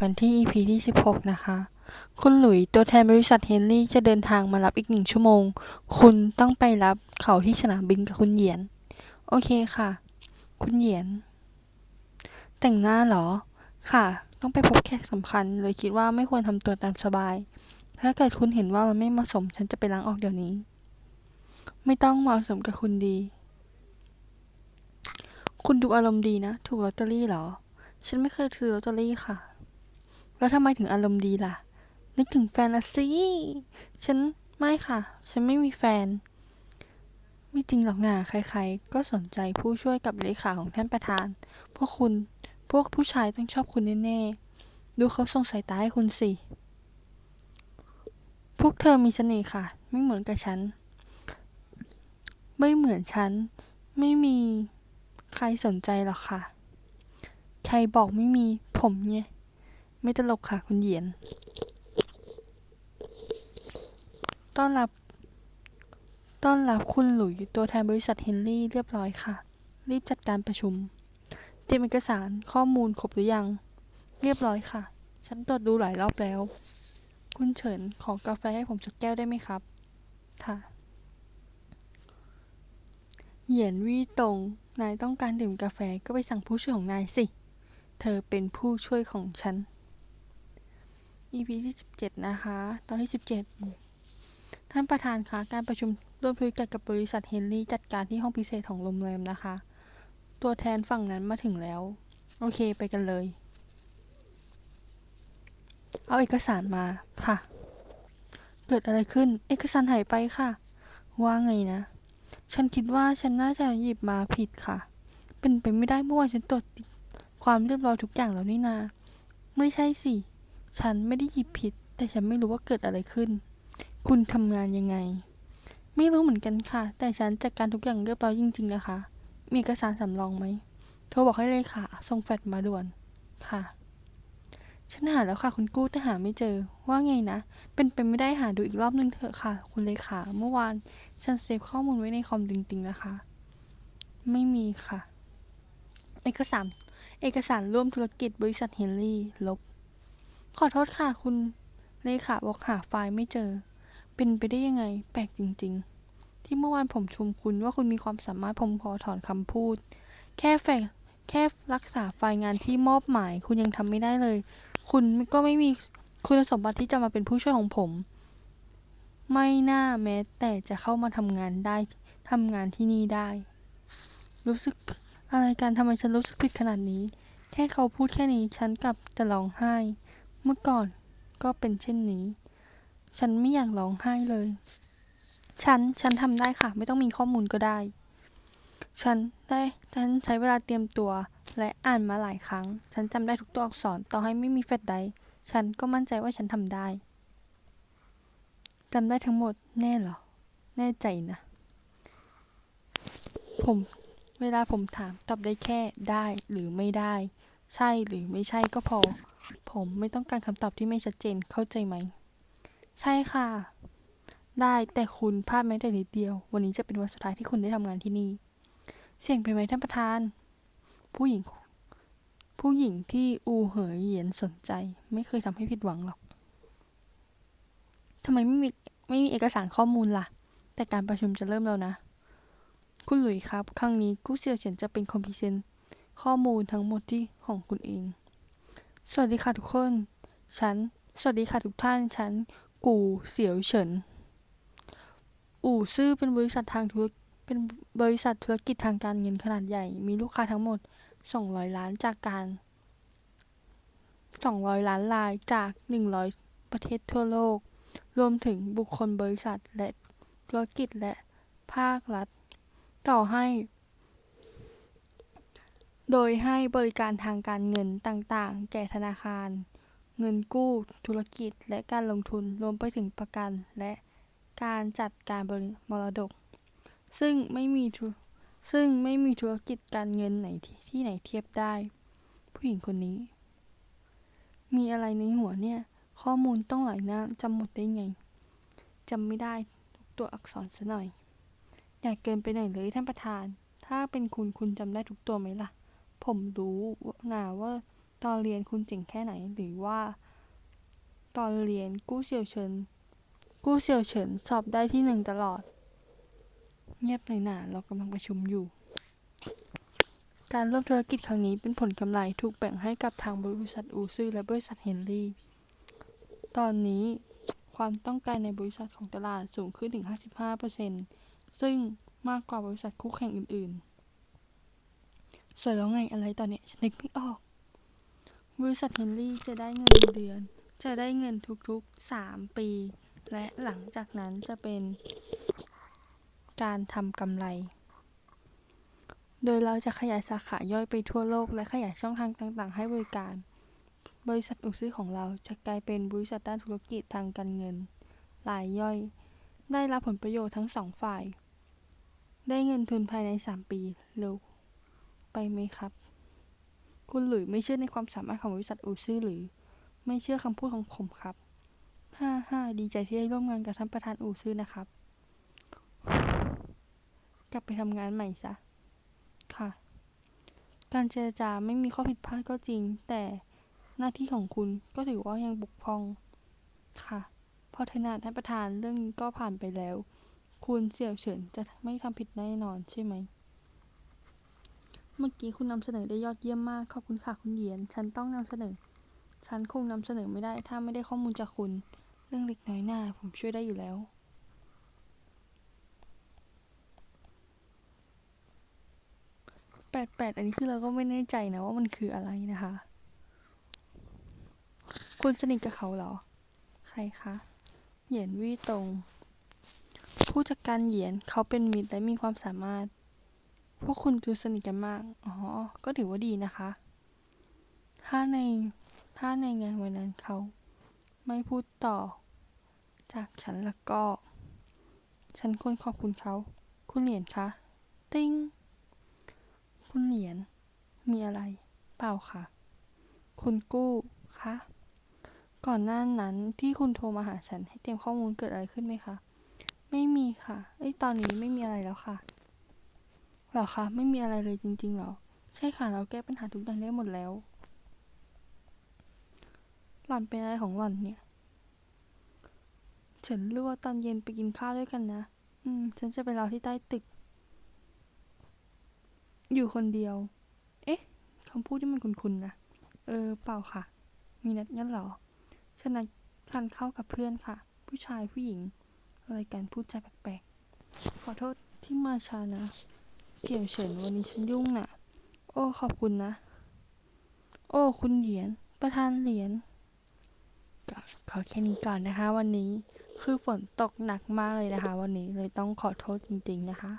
กันที่ EP ที่ 16 นะคะ คุณหลุยตัวแทนบริษัทเฮนรี่จะเดินทางมารับอีกหนึ่งชั่วโมง คุณต้องไปรับเขาที่สนามบินกับคุณเหยียน โอเคค่ะ คุณเหยียน แต่งหน้าเหรอ ค่ะ ต้องไปพบแขกสำคัญ เลยคิดว่าไม่ควรทำตัวตามสบาย ถ้าเกิดคุณเห็นว่ามันไม่เหมาะสม ฉันจะไปล้างออกเดี๋ยวนี้ ไม่ต้องเหมาะสมกับคุณดี คุณดูอารมณ์ดีนะ ถูกลอตเตอรี่เหรอ ฉันไม่เคยซื้อลอตเตอรี่ค่ะ แล้วทำไมถึงอารมณ์ดีล่ะ นึกถึงแฟนละสิ ฉันไม่ค่ะ ฉันไม่มีแฟน ไม่จริงหรอกนะใครๆ ก็สนใจผู้ช่วยกับเลขาของท่านประธาน พวกคุณ พวกผู้ชายต้องชอบคุณแน่ๆ ดูเขาส่งสายตาให้คุณสิ พวกเธอมีเสน่ห์ค่ะ ไม่เหมือนกับฉัน ไม่เหมือนฉัน ไม่มีใครสนใจหรอกค่ะ ใครบอกไม่มี ผมไง ไม่ตลกค่ะ คุณเหยียน ต้อนรับ ต้อนรับคุณหลุยตัวแทนบริษัทเฮนรี่เรียบร้อยค่ะ รีบจัดการประชุม เตรียมเอกสารข้อมูลครบหรือยัง เรียบร้อยค่ะ ฉันตรวจดูหลายรอบแล้ว คุณเฉินขอกาแฟให้ผมสักแก้วได้ไหมครับ ค่ะ เหยียนวี่ตรง นายต้องการดื่มกาแฟก็ไปสั่งผู้ช่วยของนายสิเธอเป็นผู้ช่วยของฉัน EP ที่สิบเจ็ดนะคะ ตอนที่สิบเจ็ดท่านประธานคะการประชุมร่วมธุรกิจกับบริษัทเฮนรี่จัดการที่ห้องพิเศษของโรงแรมนะคะ ตัวแทนฝั่งนั้นมาถึงแล้ว โอเคไปกันเลย เอาเอกสารมาค่ะ เกิดอะไรขึ้น เอกสารหายไปค่ะ ว่าไงนะ ฉันคิดว่าฉันน่าจะหยิบมาผิดค่ะ เป็นไปไม่ได้เมื่อวานฉันตรวจความเรียบร้อยทุกอย่างแล้วนี่นา ไม่ใช่สิ ฉันไม่ได้หยิบผิด แต่ฉันไม่รู้ว่าเกิดอะไรขึ้น คุณทำงานยังไง ไม่รู้เหมือนกันค่ะ แต่ฉันจัดการทุกอย่างเรียบร้อยจริงๆนะคะ มีเอกสารสำรองไหมโทรบอกให้เลยค่ะ ส่งแฟกซ์มาด่วนค่ะ ฉันหาแล้วค่ะ คุณกู้แต่หาไม่เจอ ว่าไงนะ เป็นไปไม่ได้หาดูอีกรอบนึงเถอะค่ะ คุณเลขาเมื่อวานฉันเซฟข้อมูลไว้ในคอมจริงๆนะคะ ไม่มีค่ะ เอกสาร เอกสารร่วมธุรกิจบริษัทเฮนรี่ ลบ ขอโทษค่ะคุณเลขาบอกหาไฟล์ไม่เจอ เป็นไปได้ยังไง แปลกจริง ๆ ที่เมื่อวานผมชมคุณว่าคุณมีความสามารถผมพอถอนคำพูด แค่แฟกแค่รักษาไฟล์งานที่มอบหมาย คุณยังทำไม่ได้เลย คุณก็ไม่มีคุณสมบัติที่จะมาเป็นผู้ช่วยของผม ไม่น่าแม้ แต่จะเข้ามาทำงานได้ทำงานที่นี่ได้ รู้สึกอะไรกันทำไมฉันรู้สึกผิดขนาดนี้ แค่เขาพูดแค่นี้ฉันกลับจะร้องไห้ เมื่อก่อนก็เป็นเช่นนี้ ฉันไม่อยากร้องไห้เลย ฉัน ฉันทำได้ค่ะ ไม่ต้องมีข้อมูลก็ได้ ฉันได้ ฉันใช้เวลาเตรียมตัว และอ่านมาหลายครั้ง ฉันจำได้ทุกตัวอักษร ต่อให้ไม่มีแฟลชไดร์ฉันก็มั่นใจว่าฉันทำได้ จำได้ทั้งหมดแน่เหรอ แน่ใจนะ ผม เวลาผมถามตอบได้แค่ได้หรือไม่ได้ ใช่หรือไม่ใช่ก็พอ ผมไม่ต้องการคำตอบที่ไม่ชัดเจนเข้าใจไหม ใช่ค่ะ ได้แต่คุณพลาดแม้แต่นิดเดียว วันนี้จะเป็นวันสุดท้ายที่คุณได้ทำงานที่นี่ เสี่ยงไปไหมท่านประธาน ผู้หญิง ผู้หญิงที่อูเหยเหยียนสนใจ ไม่เคยทำให้ผิดหวังหรอกทำไมไม่มีไม่มีเอกสารข้อมูลล่ะ แต่การประชุมจะเริ่มแล้วนะ คุณหลุยครับ ครั้งนี้กู้เสี่ยวเฉินจะเป็นคนพรีเซนต์ ข้อมูลทั้งหมดที่ของคุณเอง สวัสดีค่ะทุกคน ฉัน สวัสดีค่ะทุกท่าน ฉัน กู่เสี่ยวเฉิน อู่ซื่อเป็นบริษัททางธุรเป็นบริษัทธุรกิจทางการเงินขนาดใหญ่ มีลูกค้าทั้งหมด 200 ล้านจากการ 200 ล้านรายจาก 100 ประเทศทั่วโลก รวมถึงบุคคลบริษัทและธุรกิจและภาครัฐ ต่อให้ โดยให้บริการทางการเงินต่างๆ แก่ธนาคาร เงินกู้ ธุรกิจ และการลงทุน รวมไปถึงประกัน และการจัดการบริมรดก ซึ่งไม่มีธุซึ่งไม่มีธุรกิจการเงินไหนที่ที่ไหนเทียบได้ ผู้หญิงคนนี้ มีอะไรในหัวเนี่ย ข้อมูลต้องหลายหน้าจำหมดได้ไงจำไม่ได้ทุกตัวอักษรซะหน่อย อยากเกินไปหน่อยเลยท่านประธาน ถ้าเป็นคุณคุณจำได้ทุกตัวไหมล่ะ ผมรู้นาว่าตอนเรียนคุณเจ๋งแค่ไหน หรือว่า ตอนเรียนกู้เสี่ยวเฉิน กู้เสี่ยวเฉินสอบได้ที่หนึ่งตลอด เงียบหน่อยนะเรากำลังประชุมอยู่ การร่วมธุรกิจครั้งนี้เป็นผลกำไรถูกแบ่งให้กับทางบริษัทอูซื่อและบริษัทเฮนรี่ ตอนนี้ความต้องการในบริษัทของตลาดสูงขึ้นถึง 55%ซึ่งมากกว่าบริษัทคู่แข่งอื่น ๆ สวนแล้วไงอะไรตอนเนี้ยฉันนึกไม่ออก บริษัทเฮนรี่จะได้เงินเดือน จะได้เงินทุกๆ3ปี และหลังจากนั้นจะเป็นการทำกำไร โดยเราจะขยายสาขาย่อยไปทั่วโลก และขยายช่องทางต่างๆ ให้บริการ บริษัทอุซื้อของเราจะกลายเป็นบริษัทด้านธุรกิจทางการเงินรายย่อย ได้รับผลประโยชน์ทั้งสองฝ่าย ได้เงินทุนภายใน 3 ปีเร็ว ไปไหมครับ คุณหลุยไม่เชื่อในความสามารถของบริษัทอูซื่อหรือ ไม่เชื่อคำพูดของผมครับฮ่าฮ่าดีใจที่ได้ร่วมงานกับท่านประธานอูซื่อนะครับ กลับไปทำงานใหม่ซะ ค่ะ การเจรจาไม่มีข้อผิดพลาดก็จริง แต่หน้าที่ของคุณก็ถือว่ายังบกพร่อง ค่ะพอเทนาท่านประธานเรื่องนี้ก็ผ่านไปแล้ว คุณเสี่ยวเฉินจะไม่ทำผิดแน่นอนใช่ไหม เมื่อกี้คุณนำเสนอได้ยอดเยี่ยมมาก ขอบคุณค่ะคุณเหยียน ฉันต้องนำเสนอ ฉันคงนำเสนอไม่ได้ ถ้าไม่ได้ข้อมูลจากคุณ เรื่องเล็กน้อยหน้า ผมช่วยได้อยู่แล้ว แปดแปดอันนี้คือเราก็ไม่แน่ใจนะว่ามันคืออะไรนะคะ คุณสนิทกับเขาเหรอ ใครคะ เหยียนวี่ตงผู้จัดการเหยียนเขาเป็นมิตรและมีความสามารถ พวกคุณดูสนิทกันมาก อ๋อ ก็ถือว่าดีนะคะ ถ้าใน ถ้าในงานวันนั้นเขา ไม่พูดต่อ จากฉันแล้วก็ ฉันควรขอบคุณเขา คุณเหรียญคะ ติ้ง คุณเหรียญ มีอะไร เปล่าค่ะ คุณกู้คะ ก่อนหน้านั้นที่คุณโทรมาหาฉันให้เตรียมข้อมูลเกิดอะไรขึ้นไหมคะ ไม่มีค่ะ เอ้ย ตอนนี้ไม่มีอะไรแล้วค่ะ หรอคะ ไม่มีอะไรเลยจริงๆหรอ ใช่ค่ะ เราแก้ปัญหาทุกอย่างได้หมดแล้ว หล่อนเป็นอะไรของหล่อนเนี่ย ฉันรู้ว่าตอนเย็นไปกินข้าวด้วยกันนะ อืม ฉันจะไปรอที่ใต้ตึก อยู่คนเดียว เอ๊ะคำพูดที่มันคุ้นๆนะ เออ เปล่าค่ะ มีนัดงั้นหรอ ฉันนัดทานข้าวกับเพื่อนค่ะ ผู้ชายผู้หญิง อะไรกันพูดจาแปลกๆ ขอโทษที่มาช้านะ เกี่ยวเฉินวันนี้ฉันยุ่งน่ะ โอ้ขอบคุณนะ โอ้คุณเหรียญประธานเหรียญก็ขอแค่นี้ก่อนนะคะ วันนี้คือฝนตกหนักมากเลยนะคะ วันนี้เลยต้องขอโทษจริง ๆ นะคะ